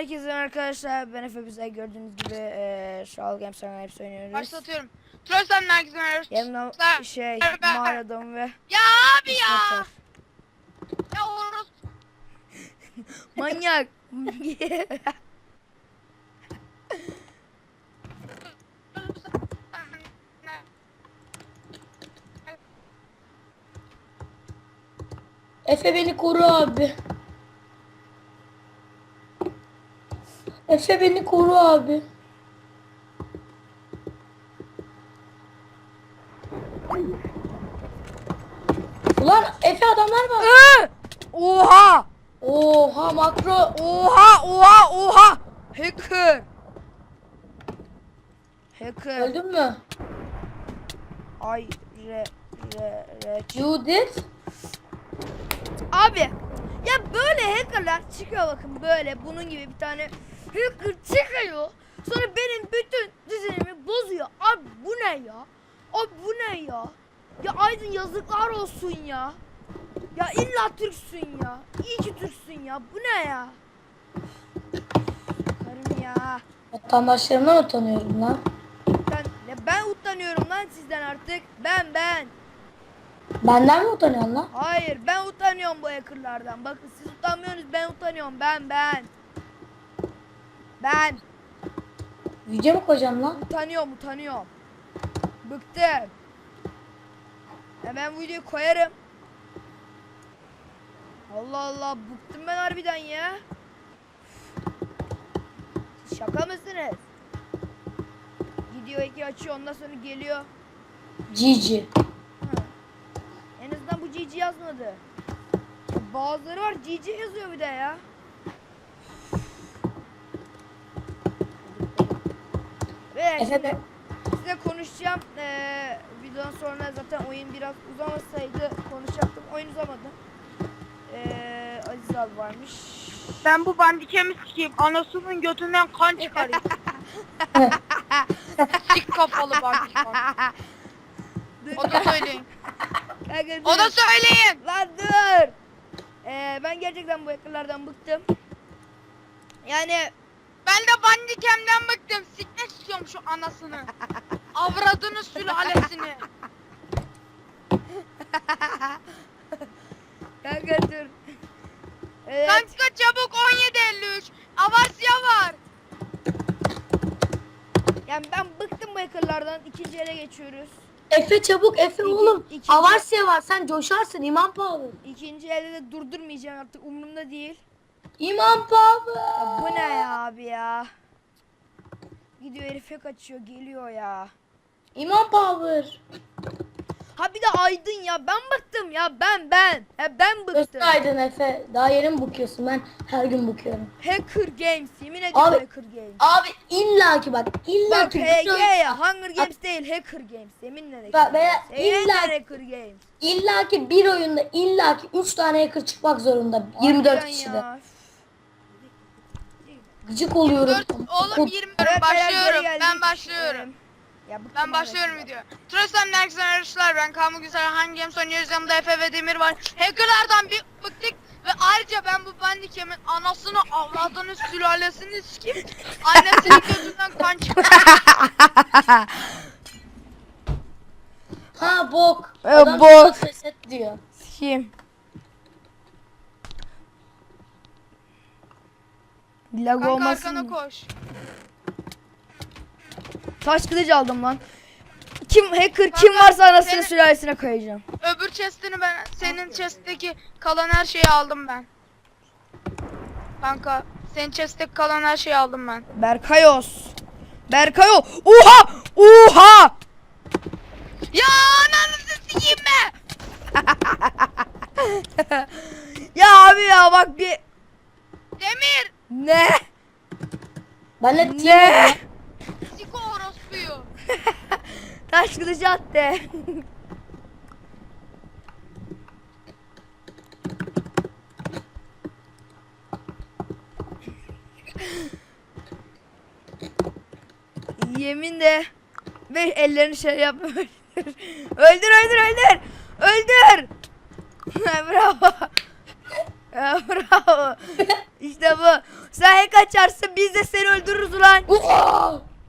herkese arkadaşlar. Ben Efe Güzel gördüğünüz gibi eee Şal Games hep oynuyoruz. Başlatıyorum. Trolls'tan herkese merhaba. Yanımda şey merhaba. mağaradım ve Ya abi ya. Ya orası. Manyak. Efe beni koru abi. Efe beni koru abi. Ulan Efe adamlar var. Hı! oha! Oha makro. Oha! Oha! Oha! Hacker. Hacker. Öldün mü? Ay re re re. Judith. Abi ya böyle hackerlar çıkıyor bakın böyle bunun gibi bir tane hacker çıkıyor. Sonra benim bütün düzenimi bozuyor. Abi bu ne ya? Abi bu ne ya? Ya Aydın yazıklar olsun ya. Ya illa Türksün ya. İyi ki Türksün ya. Bu ne ya? Karım ya. Vatandaşlarımdan utanıyorum lan. Ben, ya ben utanıyorum lan sizden artık. Ben ben. Benden mi utanıyorsun lan? Hayır ben utanıyorum bu hackerlardan. Bakın siz utanmıyorsunuz ben utanıyorum. Ben ben. Ben Yüce mi koyacağım lan? utanıyorum utanıyorum. Bıktım. Ya ben bu videoyu koyarım. Allah Allah bıktım ben harbiden ya. Siz Şaka mısınız? Gidiyor iki açıyor ondan sonra geliyor. Cici. Ha. En azından bu GG yazmadı. Ya Bazıları var GG yazıyor bir de ya. Ve Efe be. size konuşacağım. Ee, videonun sonra zaten oyun biraz uzamasaydı konuşacaktım. Oyun uzamadı. Ee, Aziz abi varmış. Ben bu bandikemi sikeyim. Anasının götünden kan çıkarayım. Sik kafalı bandikem. Dur. O da söyleyin. Kanka O da dur. söyleyin. Lan dur. Ee, ben gerçekten bu hackerlardan bıktım. Yani Ben de bandikemden bıktım. Sikmek istiyorum şu anasını. Avradını sülalesini. kanka dur. Evet. Kanka çabuk 17.53. Avasya var. Yani ben bıktım bu hackerlardan. İkinci ele geçiyoruz. Efe çabuk Efe İki- oğlum. ikinci- Avarsya var sen coşarsın İmam Power. İkinci elde de durdurmayacağım artık umurumda değil. İmam Power. Ya bu ne ya abi ya? Gidiyor herife kaçıyor geliyor ya. İmam Power. Ha bir de Aydın ya ben bıktım ya ben ben. Ya ben bıktım. Gösterdin Efe. Daha yeni mi bukuyorsun? Ben her gün bukuyorum. Hacker Games yemin ediyorum Abi- Hacker Games. Abi illa ki bak illa Bak HG ya Hunger Games değil Hacker Games yeminle Bak, Hacker ben- Games. Yeminle illa- Hacker Games. illa ki bir oyunda illa ki 3 tane hacker çıkmak zorunda. 24 Harbiden kişide. ya. Gıcık oluyorum. 4 oğlum Kod- 20 Evet, beyler, geri başlıyorum. geldik. Ben başlıyorum. Ya bıktım Ben başlıyorum arkadaşlar. video. Trolls'tan herkese arkadaşlar. Ben Kamu Güzel hangi games oynuyoruz? Yanımda Efe ve Demir var. Hackerlardan bir bıktık. Ve ayrıca ben bu bandikemin anasını avladığını sülalesini sikip annesinin gözünden kan çıkıyor. Ha bok. E, Adam bok. sana Reset diyor. Kim? Lag Kanka olmasın. arkana mı? koş. Taş kılıcı aldım lan. Kim hacker kim Kanka, varsa anasını seni- sülalesine koyacağım. Öbür chest'ini ben senin chest'teki kalan her şeyi aldım ben. Kanka senin chest'teki kalan her şeyi aldım ben. Berkayos. Berkayo. Oha! Oha! Ya ananı sikeyim be. Ya abi ya bak bir. Ne? Ben de Ne? Siko orospuyu. Taş kılıcı attı. Yemin de ve ellerini şey yapma. öldür öldür öldür. Öldür. Bravo. Ya, bravo. işte bu. Sen hack açarsın biz de seni öldürürüz ulan.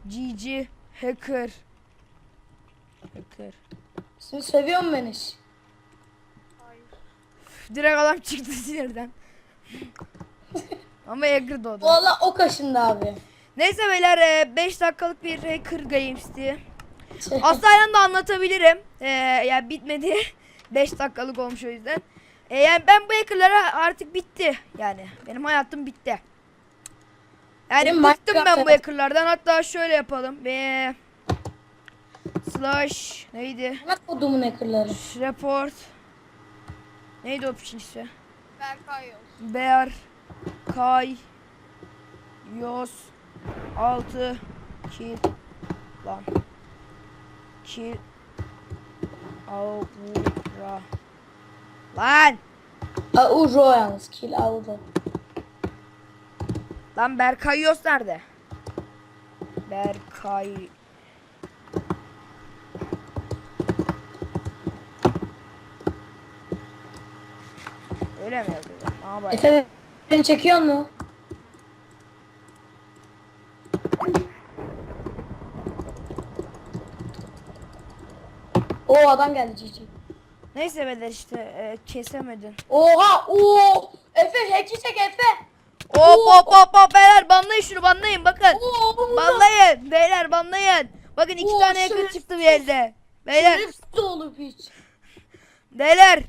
GG. Hacker. Hacker. Şimdi seviyorum beni. Direkt adam çıktı sinirden. Ama hacker doğdu. Valla o kaşında abi. Neyse beyler 5 dakikalık bir hacker games'ti. Aslında de anlatabilirim. Ee, yani bitmedi. 5 dakikalık olmuş o yüzden. Ee, yani ben bu hackerlara artık bitti. Yani benim hayatım bitti. Yani Benim bıktım ben bu hackerlardan. Hatta şöyle yapalım. Ve slash neydi? Bak kodumun hackerları. Report. Neydi o piçin ismi? Berkay yok. Bear Kay Yos 6 Kill Lan Kill Avura Lan Auro yalnız. Kill Auro. Lan Berkay Yos nerede? Berkay Öyle mi yazıyor? Ne yapayım? Efe beni çekiyor mu? O adam geldi cici. Neyse beyler işte e, kesemedin. Oha! Oo! Efe hack'i çek Efe. Hop hop hop hop beyler banlayın şunu banlayın bakın. Oo! Banlayın beyler banlayın. Bakın iki Oo, tane yakın şerefsiz. çıktı bir elde. Beyler Şerefsiz oğlum hiç. beyler.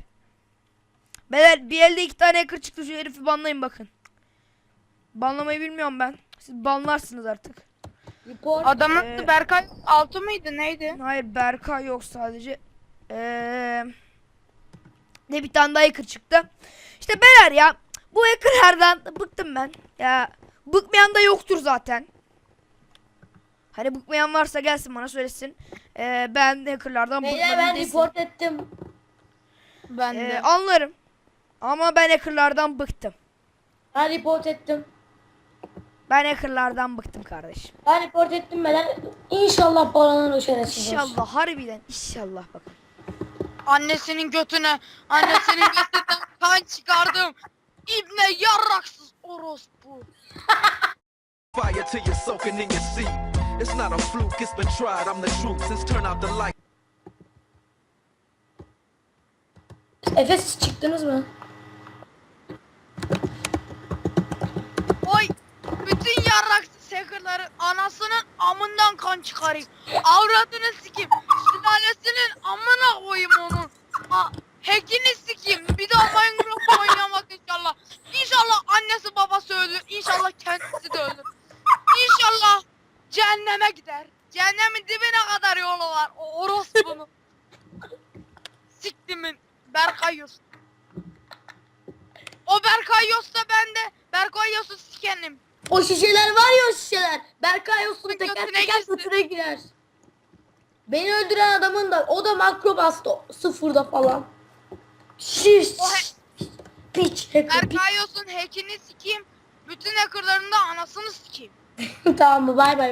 Beyler bir elde iki tane yakın çıktı şu herifi banlayın bakın. Banlamayı bilmiyorum ben. Siz banlarsınız artık. Report. Adamın Ee, adı Berkay altı mıydı neydi? Hayır Berkay yok sadece. Ee, ne bir tane daha hacker çıktı. İşte beyler ya bu hackerlerden bıktım ben. Ya bıkmayan da yoktur zaten. Hani bıkmayan varsa gelsin bana söylesin. Ee, ben hackerlardan Beyler bıkmadım ben desin. report ettim. Ben Ee, de. anlarım. Ama ben hackerlardan bıktım. Ben report ettim. Ben hackerlardan bıktım kardeşim. Ben report ettim beyler. İnşallah şerefsiz olsun. İnşallah harbiden inşallah bakın. Annesinin götüne, annesinin götünden kan çıkardım. İbne yarraksız orospu. Fire till you're soaking in your seat. It's not a fluke, it's been tried. I'm the truth since turn out the light. Efe siz çıktınız mı? Oy! Bütün yarraksız hackerların anasının amından kan çıkarayım. Avradını sikeyim. Sülalesinin amına koyayım onun. Ha, hackini sikeyim. Bir daha Minecraft oynamak inşallah. İnşallah annesi babası ölür. İnşallah kendisi de ölür. İnşallah cehenneme gider. Cehennemin dibine kadar yolu var. O orospunun. Siktimin Berkay Yus. O Berkay Yus'ta ben de Berkay Yus'u sikenim. O şişeler var ya o şişeler. Berkay olsun Götüne teker teker girsin. götüne girer. Beni öldüren adamın da o da makro bastı sıfırda falan. Şiş. Piç. hacker, piç. Berkay Yus'un hackini sikeyim. Bütün hackerların da anasını sikeyim. tamam mı? Bay bay.